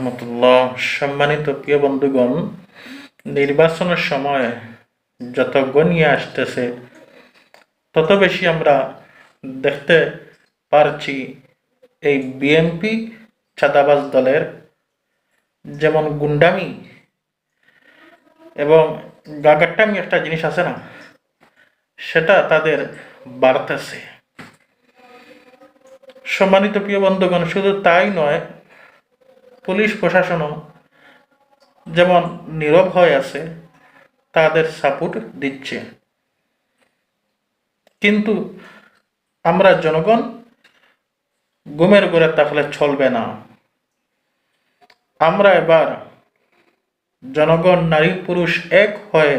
রহমতুল্লাহ, সম্মানিত প্রিয় বন্ধুগণ, নির্বাচনের সময় যত গনিয়ে আসতেছে, তত বেশি আমরা দেখতে পারছি এই বিএনপি ছাদাবাজ দলের যেমন গুন্ডামি এবং গাগাট্টামি একটা জিনিস আছে না, সেটা তাদের বাড়তেছে। সম্মানিত প্রিয় বন্ধুগণ, শুধু তাই নয় পুলিশ প্রশাসনও যেমন নীরব হয়ে আছে, তাদের সাপোর্ট দিচ্ছে। কিন্তু আমরা জনগণ গুমের ঘরে তাহলে চলবে না। আমরা এবার জনগণ, নারী, পুরুষ এক হয়ে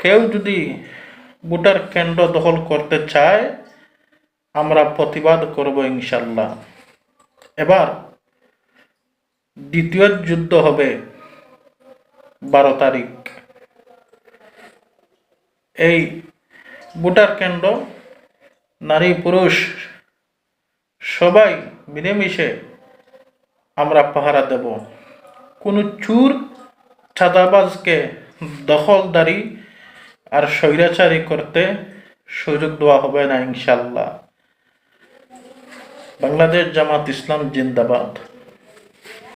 কেউ যদি ভোটার কেন্দ্র দখল করতে চায়, আমরা প্রতিবাদ করব ইনশাল্লাহ। এবার দ্বিতীয় যুদ্ধ হবে বারো তারিখ। এই ভোটার কেন্দ্র, নারী, পুরুষ, সবাই মিলেমিশে আমরা পাহারা দেব। কোনো চুর ছাদাবাজকে দখলদারি আর স্বৈরাচারী করতে সুযোগ দেওয়া হবে না ইনশাল্লাহ বাংলাদেশ জামাত ইসলাম জিন্দাবাদ।